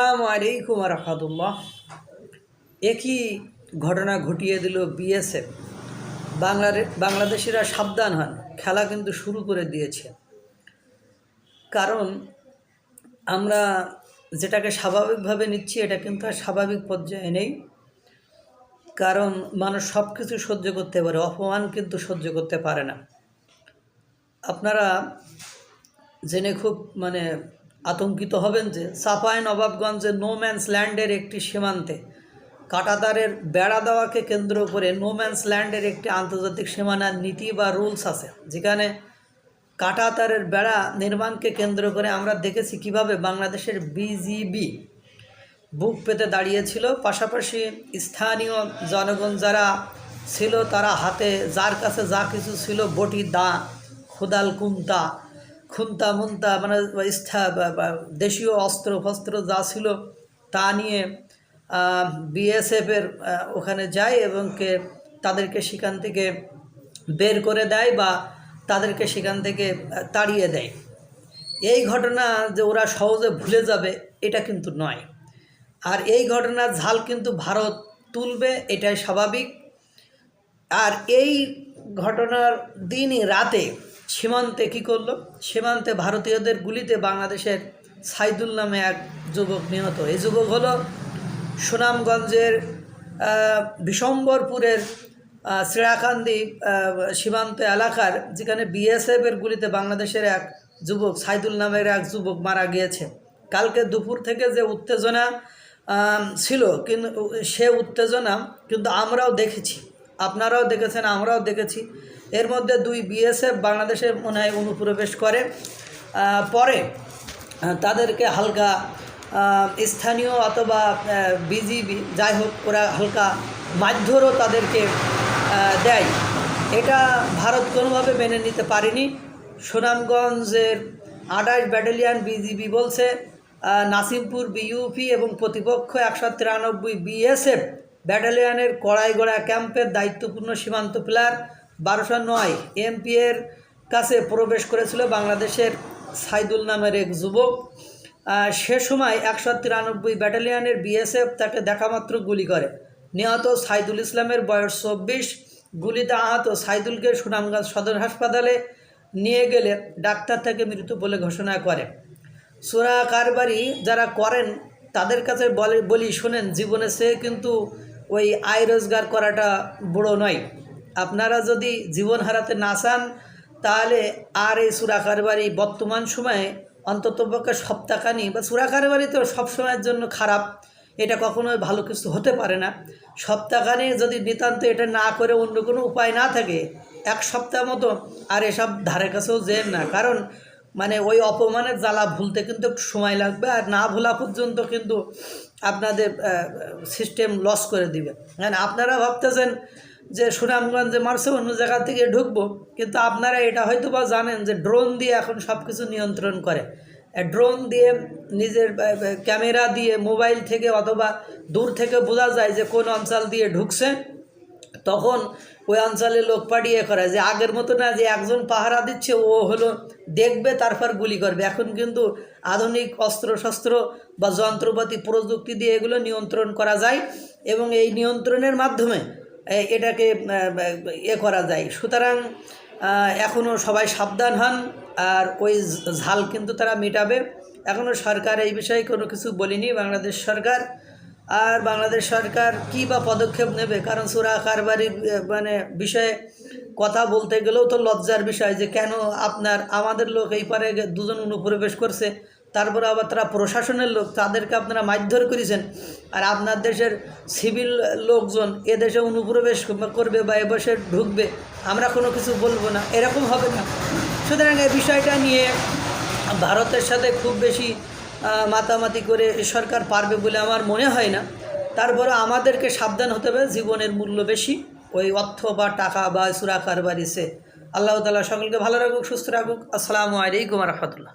আসসালামু আলাইকুম রহমতুল্লাহ। একই ঘটনা ঘটিয়ে দিল বিএসএফ। বাংলার বাংলাদেশিরা সাবধান হন, খেলা কিন্তু শুরু করে দিয়েছে। কারণ আমরা যেটাকে স্বাভাবিকভাবে নিচ্ছি, এটা কিন্তু আর স্বাভাবিক পর্যায়ে নেই। কারণ মানুষ সব কিছু সহ্য করতে পারে, অপমান কিন্তু সহ্য করতে পারে না। আপনারা জেনে খুব মানে আতঙ্কিত হবেন যে নবাবগঞ্জের নো ম্যানস ল্যান্ডের একটি সীমান্তে কাটাতারের বেড়া দেওয়াকে কেন্দ্র করে নো ম্যানস ল্যান্ডের একটি আন্তর্জাতিক সীমানার নীতি বা রুলস আছে, যেখানে কাটাতারের বেড়া নির্মাণকে কেন্দ্র করে আমরা দেখেছি কীভাবে বাংলাদেশের বিজিবি বুক পেতে দাঁড়িয়েছিল। পাশাপাশি স্থানীয় জনগণ যারা ছিল তারা হাতে, যার কাছে যা কিছু ছিল, বটি, দা খোদাল কুন্তা খুন্তা মুন্তা মানে স্থা দেশীয় অস্ত্র, ফস্ত্র যা ছিল তা নিয়ে বিএসএফের ওখানে যায় এবং কে তাদেরকে সেখান থেকে বের করে দেয় বা তাদেরকে সেখান থেকে তাড়িয়ে দেয়। এই ঘটনা যে ওরা সহজে ভুলে যাবে, এটা কিন্তু নয়। আর এই ঘটনার ঝাল কিন্তু ভারত তুলবে, এটাই স্বাভাবিক। আর এই ঘটনার দিনই রাতে সীমান্তে কী করল? সীমান্তে ভারতীয়দের গুলিতে বাংলাদেশের সাইদুল নামে এক যুবক নিহত। এই যুবক হলো সুনামগঞ্জের বিশম্বরপুরের আহ, শ্রীরাকান্দি সীমান্ত এলাকার যেখানে বিএসএফের গুলিতে বাংলাদেশের এক যুবক সাইদুল নামের এক যুবক মারা গিয়েছে। কালকে দুপুর থেকে যে উত্তেজনা ছিল কিন্তু সে উত্তেজনা কিন্তু আমরাও দেখেছি। আপনারাও দেখেছেন আমরাও দেখেছি। এর মধ্যে দুই বিএসএফ বাংলাদেশে মনে হয় অনুপ্রবেশ করে। পরে তাদেরকে হালকা স্থানীয় অথবা বিজিবি, যাই হোক, ওরা হালকা মারধরও তাদেরকে দেয়। এটা ভারত কোনোভাবে মেনে নিতে পারেনি। সুনামগঞ্জের আঠাশ ব্যাটালিয়ান বিজিবি বলছে নাসিমপুর বিইউপি এবং প্রতিপক্ষ একশো তিরানব্বই বিএসএফ ব্যাটালিয়ানের কড়াইগড়া ক্যাম্পের দায়িত্বপূর্ণ সীমান্ত প্লেয়ার বারোশো নয় এমপি এর কাছে প্রবেশ করেছিল বাংলাদেশের সাইদুল নামের এক যুবক। সে সময় একশো তিরানব্বই ব্যাটালিয়নের বিএসএফ তাকে দেখামাত্র গুলি করে। নিহত সাইদুল ইসলামের বয়স চব্বিশ। গুলিতে আহত সাইদুলকে সুনামগঞ্জ সদর হাসপাতালে নিয়ে গেলে ডাক্তার তাকে মৃত বলে ঘোষণা করে। সুরা কারবারি যারা করেন, তাদের কাছে বলে বলি শোনেন, জীবনে সে কিন্তু ওই আয় রোজগার করাটা বড় নয়। আপনারা যদি জীবন হারাতে না চান, তাহলে আর এই সুরা কারবারি বর্তমান সময়ে অন্ততপক্ষে সপ্তাহখানি বা সুরা কারবারি তো সবসময়ের জন্য খারাপ, এটা কখনোই ভালো কিছু হতে পারে না। সপ্তাহখানে যদি নিতান্ত এটা না করে অন্য কোনো উপায় না থাকে, এক সপ্তাহ মতো আর এসব ধারে কাছেও যেন না। কারণ মানে ওই অপমানের জ্বালা ভুলতে কিন্তু সময় লাগবে আর না ভোলা পর্যন্ত কিন্তু আপনাদের সিস্টেম লস করে দিবে। হ্যাঁ আপনারা ভাবতেছেন যে সুনামগঞ্জে মারছে, অন্য জায়গা থেকে ঢুকবো। কিন্তু আপনারা এটা হয়তো বা জানেন যে ড্রোন দিয়ে এখন সব কিছু নিয়ন্ত্রণ করে। ড্রোন দিয়ে নিজের ক্যামেরা দিয়ে মোবাইল থেকে অথবা দূর থেকে বোঝা যায় যে কোন অঞ্চল দিয়ে ঢুকছে। তখন ওই অঞ্চলে লোক পাঠিয়ে করে যে আগের মতো না যে একজন পাহারা দিচ্ছে, ও হলো দেখবে, তারপর গুলি করবে। এখন কিন্তু আধুনিক অস্ত্র শস্ত্র বা যন্ত্রপাতি প্রযুক্তি দিয়ে এগুলো নিয়ন্ত্রণ করা যায় এবং এই নিয়ন্ত্রণের মাধ্যমে এটাকে এ করা যায়। সুতরাং এখনও সবাই সাবধান হন, আর ওই ঝাল কিন্তু তারা মেটাবে। এখনও সরকার এই বিষয়ে কোনো কিছু বলিনি, বাংলাদেশ সরকার। আর বাংলাদেশ সরকার কী বা পদক্ষেপ নেবে? কারণ সুরা কারবারির মানে বিষয়ে কথা বলতে গেলেও তো লজ্জার বিষয় যে কেন আপনার, আমাদের লোক এই পারে দুজন অনুপ্রবেশ করছে। তারপরে আবার তারা প্রশাসনের লোক, তাদেরকে আপনারা মারধর করেছেন। আর আপনার দেশের সিভিল লোকজন এ দেশে অনুপ্রবেশ করবে বা এ দেশে ঢুকবে, আমরা কোনো কিছু বলব না। এরকম হবে না। সুতরাং এই বিষয়টা নিয়ে ভারতের সাথে খুব বেশি মাতামাতি করে সরকার পারবে বলে আমার মনে হয় না। তারপরে আমাদেরকে সাবধান হতে হবে, জীবনের মূল্য বেশি। ওই অর্থ বা টাকা বা সুরা কারবারিসে আল্লাহ তালা সকলকে ভালো রাখুক, সুস্থ রাখুক। আসসালামু আলাইকুম রহমতুল্লাহ।